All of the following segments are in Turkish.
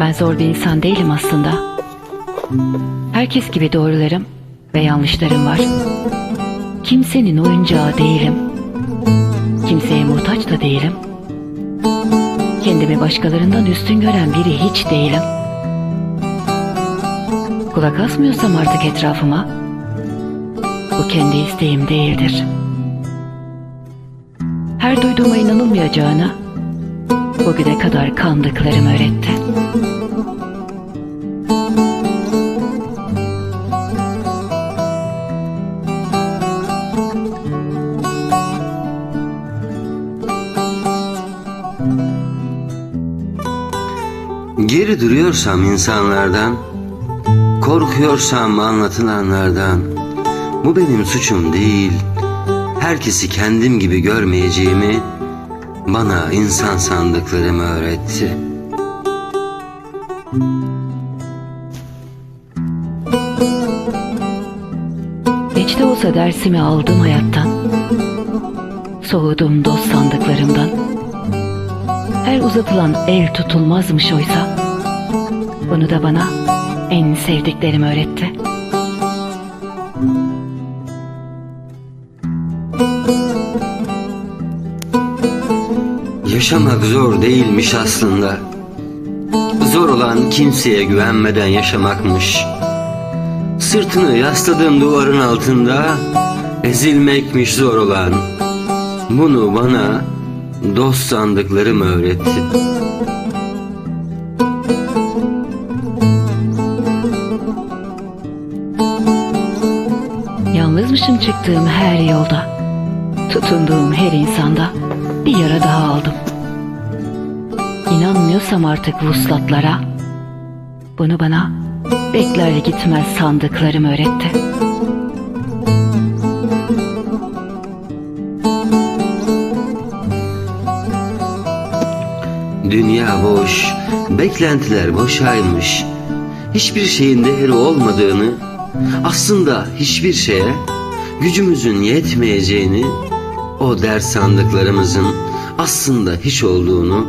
Ben zor bir insan değilim aslında. Herkes gibi doğrularım ve yanlışlarım var. Kimsenin oyuncağı değilim. Kimseye muhtaç da değilim. Kendimi başkalarından üstün gören biri hiç değilim. Kulak asmıyorsam artık etrafıma, bu kendi isteğim değildir. Her duyduğuma inanılmayacağını, bugüne kadar kandıklarım öğretti. Geri duruyorsam insanlardan, korkuyorsam anlatılanlardan, bu benim suçum değil. Herkesi kendim gibi görmeyeceğimi bana insan sandıklarım öğretti. Geç de olsa dersimi aldım hayattan. Soğudum dost sandıklarımdan. Her uzatılan el tutulmazmış oysa. Bunu da bana en sevdiklerim öğretti. Yaşamak zor değilmiş aslında. Zor olan kimseye güvenmeden yaşamakmış. Sırtını yasladığın duvarın altında ezilmekmiş zor olan. Bunu bana dost sandıklarım öğretti. Yalnızmışım çıktığım her yolda. Tutunduğum her insanda bir yara daha aldım. İnanmıyorsam artık vuslatlara, bunu bana bekler gitmez sandıklarım öğretti. Dünya boş, beklentiler boşaymış. Hiçbir şeyin değeri olmadığını, aslında hiçbir şeye gücümüzün yetmeyeceğini, o ders sandıklarımızın aslında hiç olduğunu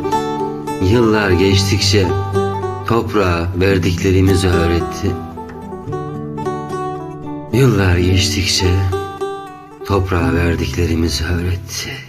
yıllar geçtikçe toprağa verdiklerimiz öğretti. Yıllar geçtikçe toprağa verdiklerimiz öğretti.